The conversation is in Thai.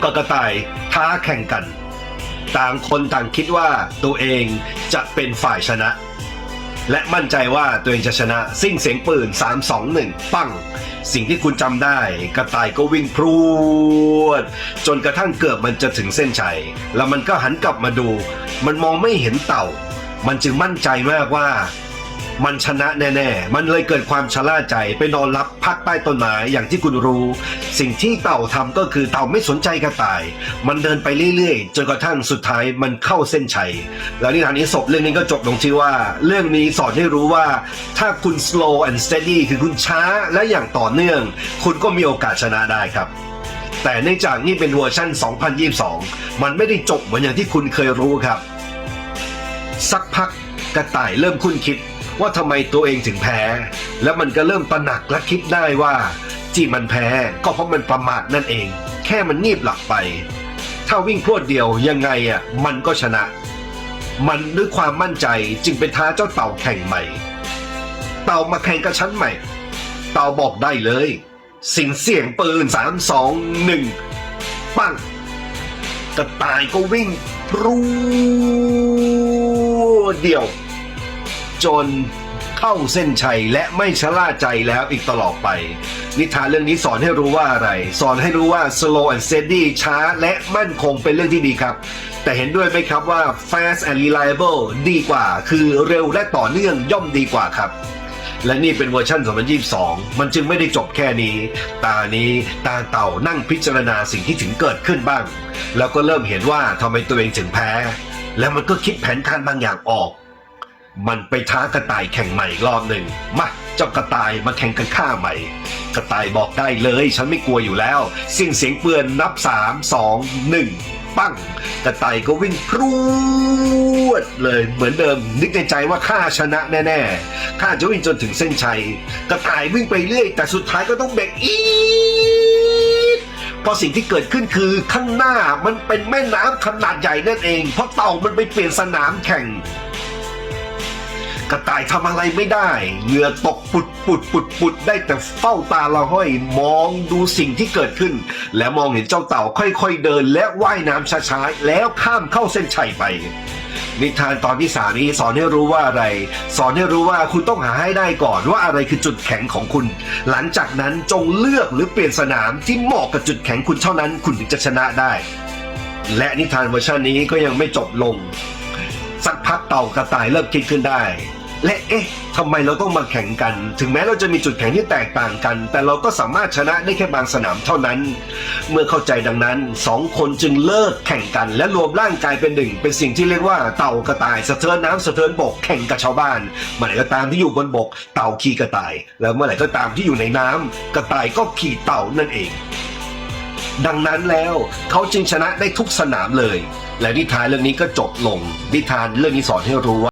กกระต่ายท้าแข่งกัน ต่างคนต่างคิดว่าตัวเองจะเป็นฝ่ายชนะ และมั่นใจว่าตัวเองจะชนะซิ่งเสียงปืน 3 2 1 ปั้ง สิ่งที่คุณจำได้กระต่ายก็วิ่งพรวด จนกระทั่งเกือบมันจะถึงเส้นชัย แล้วมันก็หันกลับมาดู มันมองไม่เห็นเต่า มันจึงมั่นใจมากว่า มันชนะแน่ ๆ มันเลยเกิดความชะล่าใจไปนอนรับพักใต้ต้นไม้อย่างที่คุณรู้ สิ่งที่เต่าทำก็คือเต่าไม่สนใจกระต่าย มันเดินไปเรื่อยๆจนกระทั่งสุดท้ายมันเข้าเส้นชัย แล้วนิทานนี้ศพเรื่องนี้ก็จบลงที่ว่า เรื่องนี้สอนให้รู้ว่า ถ้าคุณ slow and steady คือคุณช้าและอย่างต่อเนื่อง คุณก็มีโอกาสชนะได้ครับแต่เนื่องจากนี่เป็นเวอร์ชัน2022 มันไม่ได้จบเหมือนอย่างที่คุณเคยรู้ครับ สักพักกระต่ายเริ่มคุ้นคิด ว่าทำไมตัวเองถึงแพ้ แล้วมันก็เริ่มตระหนักและคิดได้ว่าที่มันแพ้ก็เพราะมันประมาทนั่นเอง แค่มันงีบหลับไป ถ้าวิ่งพรวดเดียวยังไงอะมันก็ชนะ มันด้วยความมั่นใจจึงไปท้าเจ้าเต่าแข่งใหม่ เต่ามาแข่งกับฉันใหม่ เต่าบอกได้เลย สิ่งเสียงปืนสามสองหนึ่งปั้งกระต่ายก็วิ่งพรวดเดียว จนเข้าเส้นชัยและไม่ชะล่าใจแล้วอีกตลอดไป นิทานเรื่องนี้สอนให้รู้ว่าอะไร สอนให้รู้ว่า slow and steady ช้าและมั่นคงเป็นเรื่องที่ดีครับ แต่เห็นด้วยไหมครับว่า fast and reliable ดีกว่า คือเร็วและต่อเนื่องย่อมดีกว่าครับและนี่เป็นเวอร์ชัน2022 มันจึงไม่ได้จบแค่นี้ ตานี้ตาเต่านั่งพิจารณาสิ่งที่ถึงเกิดขึ้นบ้าง แล้วก็เริ่มเห็นว่าทำไมตัวเองถึงแพ้ แล้วมันก็คิดแผนการบางอย่างออก มันไปท้ากระต่ายแข่งใหม่รอบหนึ่งมาเจ้ากระต่ายมาแข่งกันข้าใหม่ กระต่ายบอกได้เลย ฉันไม่กลัวอยู่แล้วเสียงเสียงเปือนนับสามสองหนึ่งปั้ง กระต่ายก็วิ่งพรวดเลยเหมือนเดิม นึกในใจว่าข้าชนะแน่ๆข้าจะวิ่งจนถึงเส้นชัย กระต่ายวิ่งไปเรื่อย แต่สุดท้ายก็ต้องเบรกอีกพราะสิ่งที่เกิดขึ้นคือข้างหน้ามันเป็นแม่น้ำขนาดใหญ่นั่นเอง เพราะเต่ามันไปเปลี่ยนสนามแข่ง กระต่ายทำอะไรไม่ได้เหงื่อตกปุดปุดปุดปุดได้แต่เฝ้าตาละห้อยมองดูสิ่งที่เกิดขึ้น และมองเห็นเจ้าเต่าค่อยๆเดิน และว่ายน้ำช้าๆแล้วข้ามเข้าเส้นชัยไปนิทานตอนที่สามนี้สอนให้รู้ว่าอะไร สอนให้รู้ว่าคุณต้องหาให้ได้ก่อนว่าอะไรคือจุดแข็งของคุณ หลังจากนั้นจงเลือกหรือเปลี่ยนสนามที่เหมาะกับจุดแข็งคุณเท่านั้นคุณถึงจะชนะได้ และนิทานเวอร์ชันนี้ก็ยังไม่จบลง สักพักเต่ากระต่ายเริ่มคิดขึ้นได้ และเอ๊ะทำไมเราต้องมาแข่งกัน ถึงแม้เราจะมีจุดแข็งที่แตกต่างกัน แต่เราก็สามารถชนะได้แค่บางสนามเท่านั้น เมื่อเข้าใจดังนั้นสองคนจึงเลิกแข่งกัน และรวมร่างกายเป็นหนึ่ง เป็นสิ่งที่เรียกว่าเต่ากระต่ายสะเทินน้ำสะเทินบกแข่งกับชาวบ้านเมื่อไหร่ก็ตามที่อยู่บนบก เต่าขี่กระต่าย แล้วเมื่อไหร่ก็ตามที่อยู่ในน้ำกระต่ายก็ขี่เต่านั่นเอง ดังนั้นแล้วเขาจึงชนะได้ทุกสนามเลย และนิทานเรื่องนี้ก็จบลงนิทานเรื่องนี้สอนให้รู้ว่า